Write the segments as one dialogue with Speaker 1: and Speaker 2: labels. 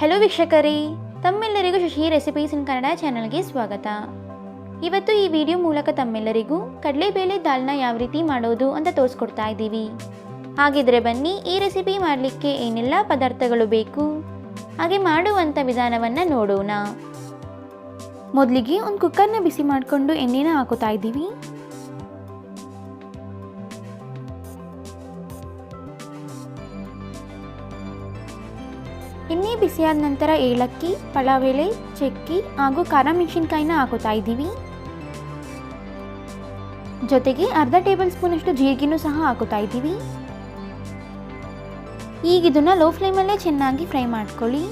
Speaker 1: Hello ವೀಕ್ಷಕರೇ, ತಮ್ಮೆಲ್ಲರಿಗೂ Shashi recipes ಇನ್ ಕನ್ನಡ ಚಾನಲ್ಗೆ ಸ್ವಾಗತ. ಇವತ್ತು ಈ ವಿಡಿಯೋ ಮೂಲಕ ತಮ್ಮೆಲ್ಲರಿಗೂ ಕಡಲೆಬೇಳೆ ದಾಲ್ನ ಯಾವ ರೀತಿ ಮಾಡೋದು ಅಂತ ತೋರಿಸ್ಕೊಡ್ತಾ ಇದ್ದೀವಿ. ಹಾಗಿದ್ರೆ ಬನ್ನಿ ಈ ರೆಸಿಪಿ ಮಾಡಲಿಕ್ಕೆ ಏನೆಲ್ಲ ಪದಾರ್ಥಗಳು ಬೇಕು? ಹಾಗೆ ಮಾಡುವಂಥ ವಿಧಾನವನ್ನು ನೋಡೋಣ. ಮೊದಲಿಗೆ ಒಂದು ಕುಕ್ಕರ್ನ ಬಿಸಿ ಮಾಡಿಕೊಂಡು ಎಣ್ಣೆನ ಹಾಕೋತಾ ಇದ್ದೀವಿ. ಎಣ್ಣೆ ಬಿಸಿಯಾದ ನಂತರ ಏಲಕ್ಕಿ, ಪಲಾವೆಲೆ, ಚಕ್ಕಿ ಹಾಗೂ ಖಾರ ಮೆಣಸಿನ್ಕಾಯಿನ ಹಾಕೋತಾ ಇದ್ದೀವಿ. ಜೊತೆಗೆ ಅರ್ಧ ಟೇಬಲ್ ಸ್ಪೂನಷ್ಟು ಜೀರಿಗೆನೂ ಸಹ ಹಾಕೋತಾ ಇದ್ದೀವಿ. ಈಗ ಇದನ್ನು ಲೋ ಫ್ಲೇಮಲ್ಲೇ ಚೆನ್ನಾಗಿ ಫ್ರೈ ಮಾಡ್ಕೊಳ್ಳಿ.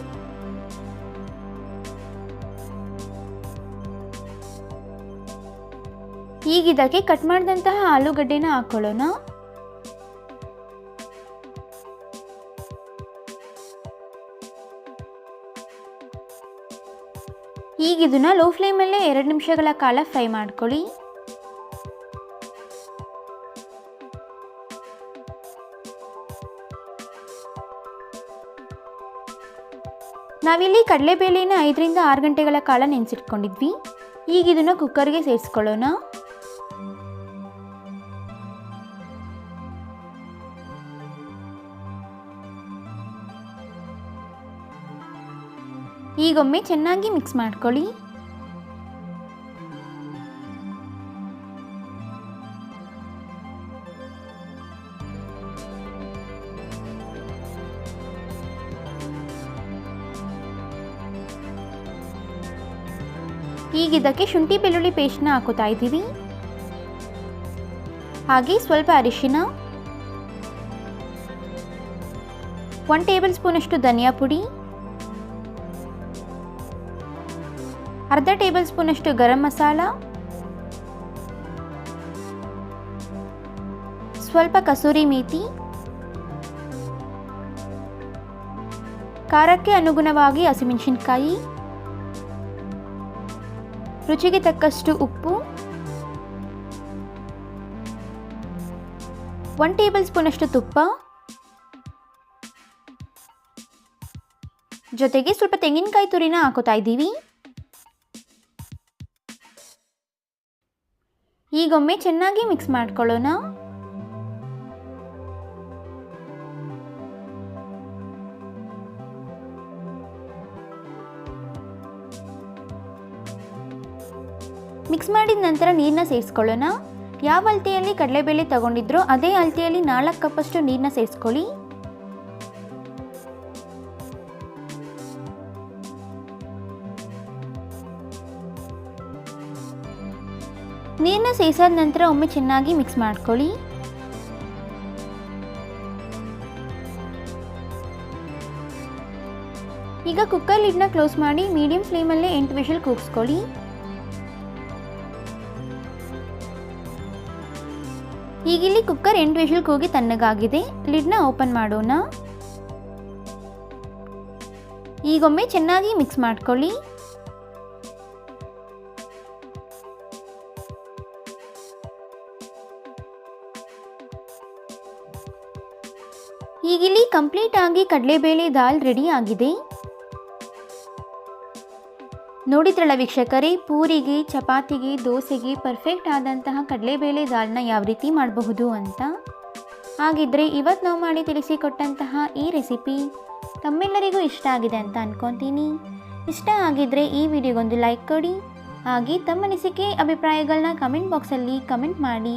Speaker 1: ಈಗ ಕಟ್ ಮಾಡಿದಂತಹ ಆಲೂಗಡ್ಡೆನ ಹಾಕೊಳ್ಳೋಣ. ಈಗ ಇದನ್ನು ಲೋ ಫ್ಲೇಮಲ್ಲೇ ಎರಡು ನಿಮಿಷಗಳ ಕಾಲ ಫ್ರೈ ಮಾಡ್ಕೊಳ್ಳಿ. ನಾವಿಲ್ಲಿ ಕಡಲೆಬೇಳೆನ ಐದರಿಂದ ಆರು ಗಂಟೆಗಳ ಕಾಲ ನೆನೆಸಿಟ್ಕೊಂಡಿದ್ವಿ. ಈಗ ಇದನ್ನು ಕುಕ್ಕರ್ಗೆ ಸೇರಿಸ್ಕೊಳ್ಳೋಣ. ಈಗೊಮ್ಮೆ ಚೆನ್ನಾಗಿ ಮಿಕ್ಸ್ ಮಾಡ್ಕೊಳ್ಳಿ. ಈಗ ಇದಕ್ಕೆ ಶುಂಠಿ ಬೆಳ್ಳುಳ್ಳಿ ಪೇಸ್ಟ್ನ ಹಾಕೋತಾ ಇದ್ದೀವಿ. ಹಾಗೆ ಸ್ವಲ್ಪ ಅರಿಶಿನ. ಒನ್ ಟೇಬಲ್ ಸ್ಪೂನಷ್ಟು ಧನಿಯಾ ಪುಡಿ. ಅರ್ಧ ಟೇಬಲ್ ಸ್ಪೂನಷ್ಟು ಗರಂ ಮಸಾಲ, ಸ್ವಲ್ಪ ಕಸೂರಿ ಮೇತಿ, ಖಾರಕ್ಕೆ ಅನುಗುಣವಾಗಿ ಹಸಿಮೆಣಸಿನ್ಕಾಯಿ, ರುಚಿಗೆ ತಕ್ಕಷ್ಟು ಉಪ್ಪು ಒನ್ ಟೇಬಲ್ ಸ್ಪೂನಷ್ಟು ತುಪ್ಪ, ಜೊತೆಗೆ ಸ್ವಲ್ಪ ತೆಂಗಿನಕಾಯಿ ತುರಿನ ಹಾಕೋತಾ ಇದ್ದೀವಿ. ಈಗೊಮ್ಮೆ ಚೆನ್ನಾಗಿ ಮಿಕ್ಸ್ ಮಾಡ್ಕೊಳ್ಳೋಣ. ಮಿಕ್ಸ್ ಮಾಡಿದ ನಂತರ ನೀರನ್ನ ಸೇರಿಸ್ಕೊಳ್ಳೋಣ. ಯಾವ ಅಳತೆಯಲ್ಲಿ ಕಡಲೆಬೇಳೆ ತಗೊಂಡಿದ್ರೋ ಅದೇ ಅಳತೆಯಲ್ಲಿ ನಾಲ್ಕು ಕಪ್ಪಷ್ಟು ನೀರನ್ನ ಸೇರಿಸ್ಕೊಳ್ಳಿ. ನೀರನ್ನ ಸೇಸಾದ ನಂತರ ಒಮ್ಮೆ ಚೆನ್ನಾಗಿ ಮಿಕ್ಸ್ ಮಾಡ್ಕೊಳ್ಳಿ. ಈಗ ಕುಕ್ಕರ್ ಲಿಡ್ನ ಕ್ಲೋಸ್ ಮಾಡಿ ಮೀಡಿಯಂ ಫ್ಲೇಮಲ್ಲೇ ಎಂಟು ವಿಷಲ್ ಕೂಗಿಸ್ಕೊಳ್ಳಿ. ಈಗಿಲ್ಲಿ ಕುಕ್ಕರ್ ಎಂಟು ವಿಷಲ್ ಕೂಗಿ ತಣ್ಣಗಾಗಿದೆ. ಲಿಡ್ನ ಓಪನ್ ಮಾಡೋಣ. ಈಗೊಮ್ಮೆ ಚೆನ್ನಾಗಿ ಮಿಕ್ಸ್ ಮಾಡ್ಕೊಳ್ಳಿ. ಈಗಿಲ್ಲಿ ಕಂಪ್ಲೀಟ್ ಆಗಿ ಕಡಲೆಬೇಳೆ ದಾಲ್ ರೆಡಿ ಆಗಿದೆ. ನೋಡಿದ್ರಲ್ಲ ವೀಕ್ಷಕರೇ, ಪೂರಿಗೆ, ಚಪಾತಿಗೆ, ದೋಸೆಗೆ ಪರ್ಫೆಕ್ಟ್ ಆದಂತಹ ಕಡಲೆಬೇಳೆ ದಾಲ್ನ ಯಾವ ರೀತಿ ಮಾಡಬಹುದು ಅಂತ? ಹಾಗಿದ್ರೆ ಇವತ್ತು ನಾವು ಮಾಡಿ ತಿಳಿಸಿಕೊಟ್ಟಂತಹ ಈ ರೆಸಿಪಿ ತಮ್ಮೆಲ್ಲರಿಗೂ ಇಷ್ಟ ಆಗಿದೆ ಅಂತ ಅನ್ಕೊತೀನಿ. ಇಷ್ಟ ಆಗಿದ್ರೆ ಈ ವಿಡಿಯೋಗೊಂದು ಲೈಕ್ ಕೊಡಿ. ಹಾಗೆ ತಮ್ಮ ಅನಿಸಿಕೆ ಅಭಿಪ್ರಾಯಗಳನ್ನ ಕಮೆಂಟ್ ಬಾಕ್ಸಲ್ಲಿ ಕಮೆಂಟ್ ಮಾಡಿ.